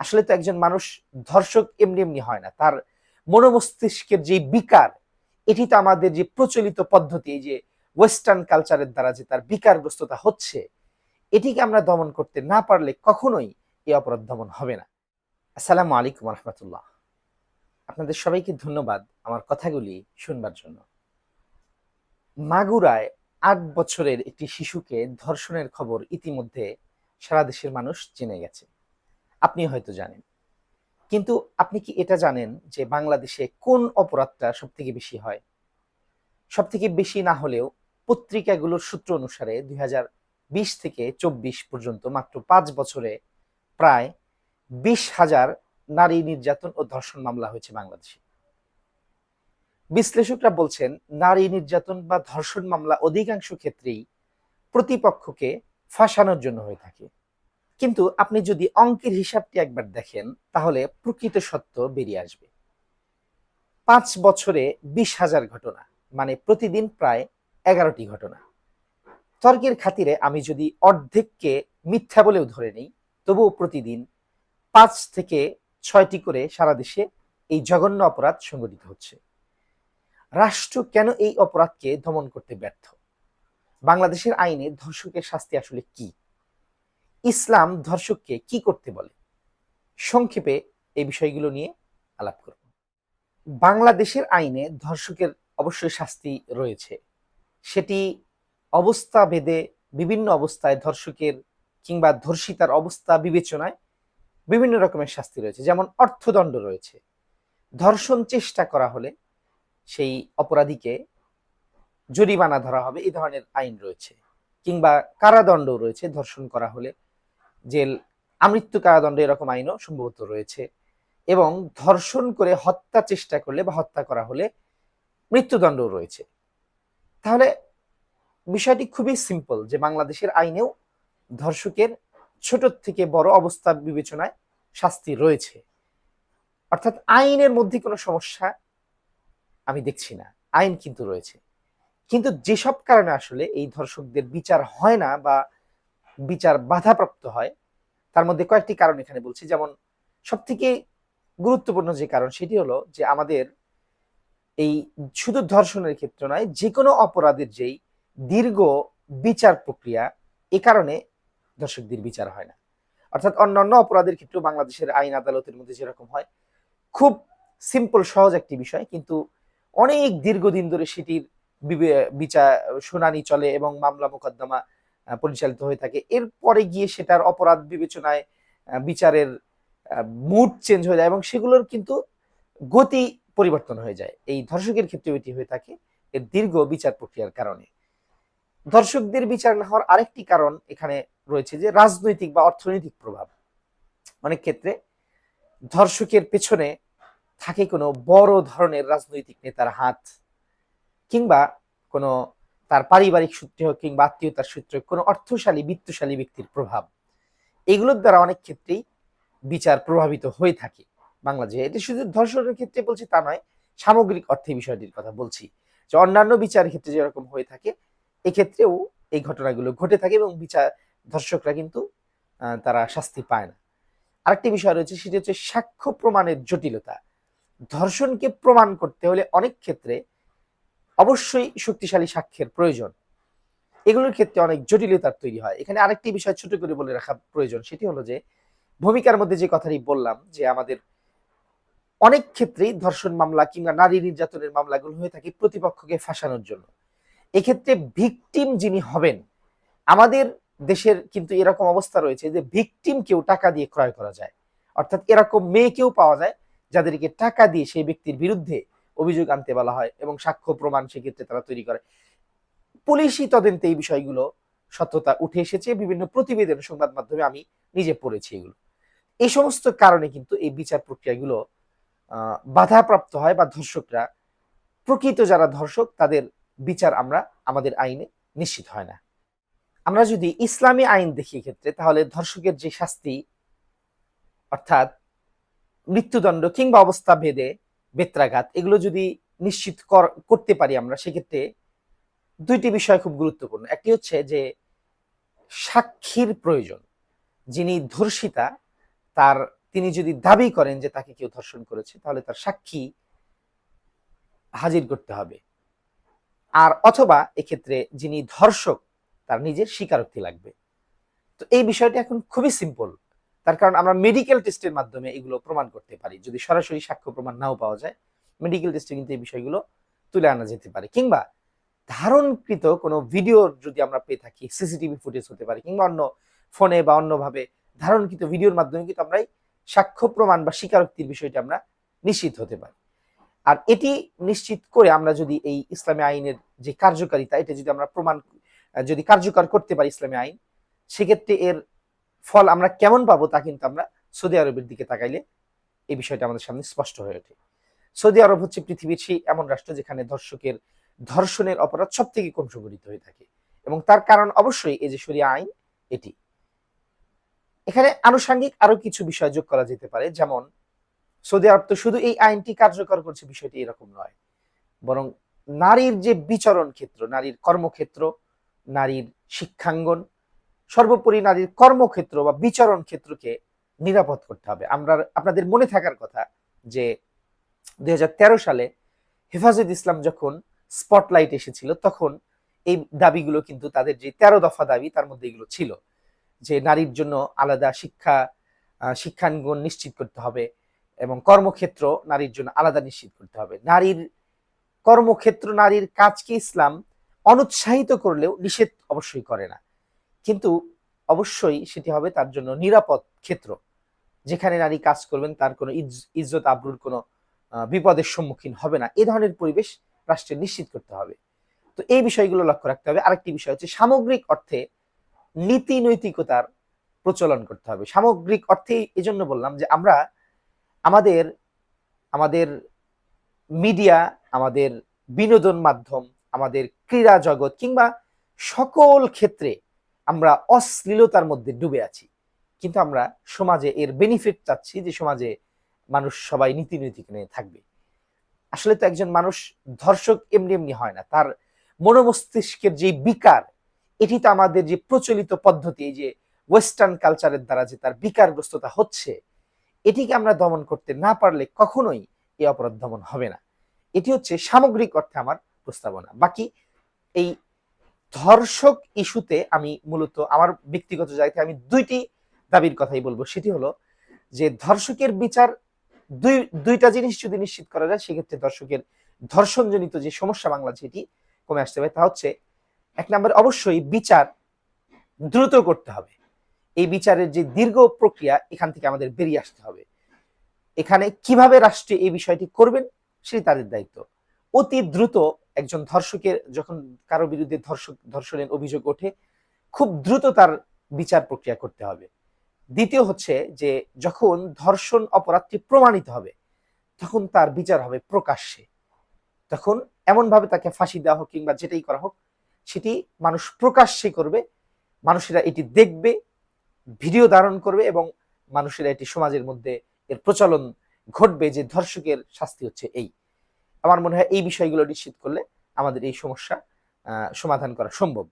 আসলে তো একজন মানুষ ধর্ষক এমনি এমনি হয় না। তার মনোমস্তিষ্কের যে বিকার, এটি তো আমাদের যে প্রচলিত পদ্ধতি, এই যে ওয়েস্টার্ন কালচারের দ্বারা যে তার বিকারগ্রস্ততা হচ্ছে, এটিকে আমরা দমন করতে না পারলে কখনোই এই অপরাধ দমন হবে না। আসসালামু আলাইকুম রহমতুল্লাহ আপনাদের সবাইকে ধন্যবাদ আমার কথাগুলি শুনবার জন্য। মাগুরায় আট বছরের একটি শিশুকে ধর্ষণের খবর ইতিমধ্যে সারা দেশের মানুষ জেনে গেছে। আপনি হয়তো জানেন। কিন্তু আপনি কি এটা জানেন যে বাংলাদেশে কোন অপরাধটা সব থেকে বেশি হয়? সব থেকে বেশি না হলেও পত্রিকাগুলোর সূত্র অনুসারে দুই বিশ থেকে চব্বিশ পর্যন্ত মাত্র পাঁচ বছরে প্রায় বিশ হাজার নারী নির্যাতন ও ধর্ষণ মামলা হয়েছে বাংলাদেশে। বিশ্লেষকরা বলছেন, নারী নির্যাতন বা ধর্ষণ মামলা অধিকাংশ ক্ষেত্রেই প্রতিপক্ষকে ফাঁসানোর জন্য হয়ে থাকে। কিন্তু আপনি যদি অঙ্কের হিসাবটি একবার দেখেন, তাহলে প্রকৃত সত্য বেরিয়ে আসবে। পাঁচ বছরে বিশ হাজার ঘটনা মানে প্রতিদিন প্রায় এগারোটি ঘটনা। তর্কের খাতিরে আমি যদি অর্ধেককে মিথ্যা বলেও ধরে নিই, তবুও প্রতিদিন পাঁচ থেকে ছয়টি করে সারা দেশে এই জঘন্য অপরাধ সংঘটিত হচ্ছে। রাষ্ট্র কেন এই অপরাধকে দমন করতে ব্যর্থ? বাংলাদেশের আইনে ধর্ষকের শাস্তি আসলে কি? ইসলাম ধর্ষককে কি করতে বলে? সংক্ষেপে এই বিষয়গুলো নিয়ে আলাপ করব। বাংলাদেশের আইনে ধর্ষকের অবশ্যই শাস্তি রয়েছে। সেটি অবস্থা ভেদে বিভিন্ন অবস্থায় ধর্ষকের কিংবা ধর্ষিতার অবস্থা বিবেচনায় বিভিন্ন রকমের শাস্তি রয়েছে, যেমন অর্থদণ্ড রয়েছে। ধর্ষণ চেষ্টা করা হলে সেই অপরাধীকে জরিমানা ধরা হবে এই ধরনের আইন রয়েছে। কিংবা কারাদণ্ড রয়েছে, ধর্ষণ করা হলে জেল আমৃত্যু কারাদণ্ড এরকম আইনও সম্ভবত রয়েছে এবং ধর্ষণ করে হত্যা চেষ্টা করলে বা হত্যা করা হলে মৃত্যুদণ্ডও রয়েছে। তাহলে বিষয়টি খুবই সিম্পল যে বাংলাদেশের আইনেও ধর্ষকের ছোট থেকে বড় অবস্থা বিবেচনায় শাস্তি রয়েছে। অর্থাৎ আইনের মধ্যে কোনো সমস্যা আমি দেখছি না, আইন কিন্তু রয়েছে। কিন্তু যেসব কারণে আসলে এই ধর্ষকদের বিচার হয় না বা বিচার বাধাপ্রাপ্ত হয়, তার মধ্যে কয়েকটি কারণ এখানে বলছি। যেমন সব থেকে গুরুত্বপূর্ণ যে কারণ সেটি হলো যে আমাদের এই শুধু ধর্ষণের ক্ষেত্রে নয় যে কোনো অপরাধের যেই দীর্ঘ বিচার প্রক্রিয়া, এ কারণে ধর্ষকদের বিচার হয় না। অর্থাৎ অন্যান্য অপরাধের ক্ষেত্রেও বাংলাদেশের আইন আদালতের মধ্যে যেরকম হয়, খুব সিম্পল সহজ একটি বিষয়, কিন্তু অনেক দীর্ঘদিন ধরে সেটির বিচার শুনানি চলে এবং মামলা মোকদ্দমা পরিচালিত হয়ে থাকে। এরপরে গিয়ে সেটার অপরাধ বিবেচনায় বিচারের মুড চেঞ্জ হয়ে যায় এবং সেগুলোর কিন্তু গতি পরিবর্তন হয়ে যায়। এই ধর্ষকের ক্ষেত্রে এটি হয়ে থাকে এর দীর্ঘ বিচার প্রক্রিয়ার কারণে। ধর্ষকদের বিচার না হওয়ার আরেকটি কারণ এখানে রয়েছে যে রাজনৈতিক বা অর্থনৈতিক প্রভাব। অনেক ক্ষেত্রে ধর্ষকের পেছনে থাকে কোনো বড় ধরনের রাজনৈতিক নেতার হাত কিংবা কোনো তার পারিবারিক সূত্রে হোক কিংবা আত্মীয়তার সূত্রে হোক, কোনো অর্থশালী, বিত্তশালী ব্যক্তির প্রভাব। এগুলোর দ্বারা অনেক ক্ষেত্রেই বিচার প্রভাবিত হয়ে থাকে বাংলাদেশে। এটি শুধু ধর্ষণের ক্ষেত্রে বলছি তা নয়, সামগ্রিক অর্থে বিষয়টির কথা বলছি। যে অন্যান্য বিচারের ক্ষেত্রে যেরকম হয়ে থাকে, এক্ষেত্রেও এই ঘটনাগুলো ঘটে থাকে এবং বিচার, ধর্ষকরা কিন্তু তারা শাস্তি পায় না। আরেকটি বিষয় রয়েছে, সেটি হচ্ছে সাক্ষ্য প্রমাণের জটিলতা। ধর্ষণকে প্রমাণ করতে হলে অনেক ক্ষেত্রে অবশ্যই শক্তিশালী সাক্ষ্যের প্রয়োজন। এগুলোর ক্ষেত্রে অনেক জটিলতার তৈরি হয়। এখানে আরেকটি বিষয় ছোট করে বলে রাখা প্রয়োজন, সেটি হলো যে, ভূমিকার মধ্যে যে কথাটি বললাম, যে আমাদের অনেক ক্ষেত্রেই ধর্ষণ মামলা কিংবা নারী নির্যাতনের মামলাগুলো হয়ে থাকে প্রতিপক্ষকে ফাঁসানোর জন্য। এক্ষেত্রে ভিকটিম যিনি হবেন, আমাদের দেশের কিন্তু এরকম অবস্থা রয়েছে যে, ভিকটিম কেউ টাকা দিয়ে ক্রয় করা যায়। অর্থাৎ এরকম মেয়েকেও পাওয়া যায়, যাদেরকে টাকা দিয়ে সেই ব্যক্তির বিরুদ্ধে অভিযোগ আনতে বলা হয় এবং সাক্ষ্য প্রমাণ সেক্ষেত্রে তারা তৈরি করে। পুলিশি তদন্তে এই বিষয়গুলো সত্যতা উঠে এসেছে। বিভিন্ন প্রতিবেদন সংবাদ মাধ্যমে আমি নিজে পড়েছি এগুলো। এই সমস্ত কারণে কিন্তু এই বিচার প্রক্রিয়াগুলো বাধাপ্রাপ্ত হয় বা ধর্ষকরা, প্রকৃত যারা ধর্ষক, তাদের বিচার আমরা, আমাদের আইনে নিশ্চিত হয় না। আমরা যদি ইসলামী আইন দেখি ক্ষেত্রে তাহলে ধর্ষকের যে শাস্তি, অর্থাৎ মৃত্যুদণ্ড কিংবা অবস্থা ভেদে বেত্রাঘাত, এগুলো যদি নিশ্চিত করতে পারি আমরা, সেক্ষেত্রে দুইটি বিষয় খুব গুরুত্বপূর্ণ। একটি হচ্ছে যে, সাক্ষীর প্রয়োজন। যিনি ধর্ষিতা, তার, তিনি যদি দাবি করেন যে তাকে কেউ ধর্ষণ করেছে, তাহলে তার সাক্ষী হাজির করতে হবে। আর অথবা এক্ষেত্রে যিনি ধর্ষক, তার নিজের স্বীকারোক্তি লাগবে। তো এই বিষয়টা এখন খুবই সিম্পল তার কারণ আমরা মেডিকেল টেস্টের মাধ্যমে এগুলো প্রমাণ করতে পারি। যদি সরাসরি সাক্ষ্য প্রমাণ নাও পাওয়া যায় মেডিকেল টেস্টে কিন্তু এই বিষয়গুলো তুলে আনা যেতে পারে। কিংবা ধারণকৃত কোনো ভিডিও যদি আমরা পেয়ে থাকি সিসিটিভি ফুটেজ হতে পারে, কিংবা অন্য ফোনে বা অন্যভাবে ধারণকৃত ভিডিওর মাধ্যমে কিন্তু আমরা সাক্ষ্য প্রমাণ বা স্বীকারোক্তির বিষয়টা আমরা নিশ্চিত হতে পারি। আর এটি নিশ্চিত করে আমরা যদি এই ইসলামী আইনের যে কার্যকারিতা, এটা যদি আমরা প্রমাণ, যদি কার্যকর করতে পারি ইসলামী আইন, সেক্ষেত্রে এর ফল আমরা কেমন পাবো তা কিন্তু আমরা সৌদি আরবের দিকে তাকাইলে এই বিষয়টা আমাদের সামনে স্পষ্ট হয়ে ওঠে। সৌদি আরব হচ্ছে পৃথিবীর সেই এমন রাষ্ট্র যেখানে ধর্ষকের ধর্ষণের অপরাধ সব থেকে কম সংঘটিত হয়ে থাকে এবং তার কারণ অবশ্যই এই যে শরিয়া আইন, এটি। এখানে আনুষঙ্গিক আরও কিছু বিষয় যোগ করা যেতে পারে, যেমন সৌদি আরব তো শুধু এই আইনটি কার্যকর করছে, বিষয়টি এরকম নয়। বরং নারীর যে বিচরণ ক্ষেত্র, নারীর কর্মক্ষেত্র, নারীর শিক্ষাঙ্গন সর্বোপরি নারীর কর্মক্ষেত্র বা বিচরণ ক্ষেত্রকে নিরাপদ করতে হবে। আমরা, আপনাদের মনে থাকার কথা যে দু হাজার তেরো সালে হেফাজত ইসলাম যখন স্পটলাইট এসেছিল, তখন এই দাবিগুলো কিন্তু তাদের যে তেরো দফা দাবি, তার মধ্যে এগুলো ছিল। যে নারীর জন্য আলাদা শিক্ষা শিক্ষাঙ্গন নিশ্চিত করতে হবে এবং কর্মক্ষেত্র নারীর জন্য আলাদা নিশ্চিত করতে হবে। নারীর কর্মক্ষেত্র, নারীর কাজকে ইসলাম অনুৎসাহিত করলেও নিষেধ অবশ্যই করে না। কিন্তু অবশ্যই সেটি হবে তার জন্য নিরাপদ ক্ষেত্র। যেখানে নারী কাজ করবেন, তার কোনো ইজ্জত আবরুর কোনো বিপদের সম্মুখীন হবে না। এ ধরনের পরিবেশ রাষ্ট্রের নিশ্চিত করতে হবে। তো এই বিষয়গুলো লক্ষ্য রাখতে হবে। আরেকটি বিষয় হচ্ছে সামগ্রিক অর্থে নীতি নৈতিকতার প্রচলন করতে হবে। সামগ্রিক অর্থে এই জন্য বললাম যে আমরা আমাদের আমাদের মিডিয়া, আমাদের বিনোদন মাধ্যম, আমাদের ক্রীড়া জগৎ কিংবা সকল ক্ষেত্রে আমরা অশ্লীলতার মধ্যে ডুবে আছি। কিন্তু আমরা সমাজে এর বেনিফিট চাচ্ছি যে সমাজে মানুষ সবাই নীতি নিয়ে থাকবে। আসলে তো একজন মানুষ ধর্ষক এমনি এমনি হয় না। তার মনোমস্তিষ্কের যে বিকার, এটি তো আমাদের যে প্রচলিত পদ্ধতি, এই যে ওয়েস্টার্ন কালচারের দ্বারা যে তার বিকারগ্রস্ততা হচ্ছে, এটিকে আমরা দমন করতে না পারলে কখনোই এই অপরাধ দমন হবে না। এটি হচ্ছে সামগ্রিক অর্থে আমার প্রস্তাবনা। বাকি এই ধর্ষক ইস্যুতে আমি মূলত আমার ব্যক্তিগত জায়গাতে আমি দুইটি দাবির কথাই বলব। সেটি হলো যে ধর্ষকের বিচার দুই, দুইটা জিনিস যদি নিশ্চিত করা যায়, সেক্ষেত্রে দর্শকের ধর্ষণজনিত যে সমস্যা বাংলাদেশে এটি কমে আসতে হবে তা হচ্ছে, এক নম্বর অবশ্যই বিচার দ্রুত করতে হবে। এই বিচারের যে দীর্ঘ প্রক্রিয়া, এখান থেকে আমাদের বেরিয়ে আসতে হবে। এখানে কীভাবে রাষ্ট্রে এই বিষয়টি করবেন, সেটি তাদের দায়িত্ব। অতি দ্রুত একজন ধর্ষকের যখন কারও বিরুদ্ধে ধর্ষক ধর্ষণের অভিযোগ ওঠে, খুব দ্রুত তার বিচার প্রক্রিয়া করতে হবে। দ্বিতীয় হচ্ছে যে, যখন ধর্ষণ অপরাধটি প্রমাণিত হবে, তখন তার বিচার হবে প্রকাশ্যে। তখন এমনভাবে তাকে ফাঁসি দেওয়া হোক কিংবা যেটাই করা হোক, সেটি মানুষ প্রকাশ্যে করবে, মানুষেরা এটি দেখবে, ভিডিও ধারণ করবে এবং মানুষেরা এটি সমাজের মধ্যে এর প্রচলন ঘটবে যে ধর্ষকের শাস্তি হচ্ছে এই। আমার মনে হয় এই বিষয়গুলো নিশ্চিত করলে আমাদের এই সমস্যা সমাধান করা সম্ভব।